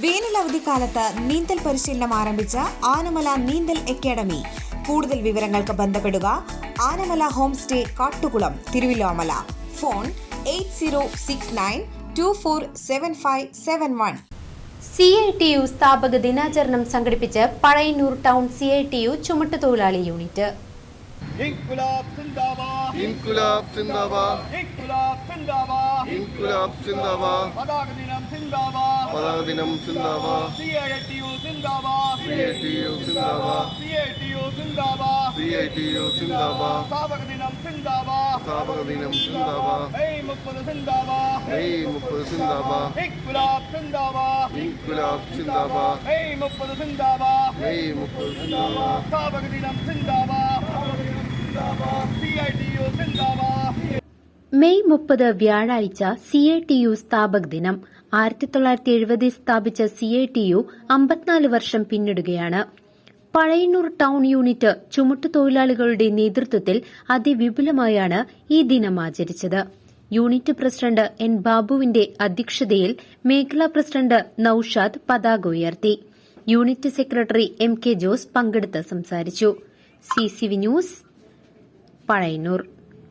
വേനൽ അവധിക്കാലത്ത് നീന്തൽ പരിശീലനം ആരംഭിച്ച ആനമല നീന്തൽ അക്കാദമി. കൂടുതൽ വിവരങ്ങൾക്ക് ബന്ധപ്പെടുക Anamala home stay Kattukulam Thiruvilwamala. Phone eight zero six nine two four seven five seven one. C I T U സ്ഥാപക ദിനാചരണം സംഘടിപ്പിച്ച് Pazhayannur town C I T U ചുമട്ടുതൊഴിലാളി unit. പതാക ദിനം സിന്ദാബാദ് പതാക ദിനം സിന്ദാബാദ് സി ഐ ടി യു സിന്ദാബാദ് സി ഐ ടി യു സിന്ദാബാദ് സി ഐ ടി യു സിന്ദാബാദ് സി ഐ ടി യു സിന്ദാബാദ് സ്ഥാപക ദിനം സിന്ദാബാദ് സ്ഥാപക ദിനം സിന്ദാബാദ് മെയ് മുപ്പത് സിന്ദാബാദ് മെയ് മുപ്പത് സിന്ദാബാദ് ഇൻകുലാബ് സിന്ദാബാദ് ഇൻകുലാബ് സിന്ദാബാദ് മെയ് മുപ്പത് സിന്ദാബാദ് മെയ് മുപ്പത് സിന്ദാബാദ് സ്ഥാപക ദിനം സിന്ദാബാദ് സി ഐ ടി യു സിന്ദാബാദ് മെയ് മുപ്പത് വ്യാഴാഴ്ച സി ഐ ടി യു സ്ഥാപക ദിനം ആയിരത്തി തൊള്ളായിരത്തി എഴുപതിൽ സ്ഥാപിച്ച സി ഐ ടി യു അമ്പത്തിനാല് വർഷം പിന്നിടുകയാണ്. പഴയന്നൂർ ടൗൺ യൂണിറ്റ് ചുമട്ടുതൊഴിലാളികളുടെ നേതൃത്വത്തിൽ അതിവിപുലമായാണ് ഈ ദിനം ആചരിച്ചത്. യൂണിറ്റ് പ്രസിഡന്റ് എൻ ബാബുവിന്റെ അധ്യക്ഷതയിൽ മേഖലാ പ്രസിഡന്റ് നൌഷാദ് പതാക ഉയർത്തി. Unit secretary M K Jose പങ്കെടുത്ത് സംസാരിച്ചു. C C V news Pazhayannur.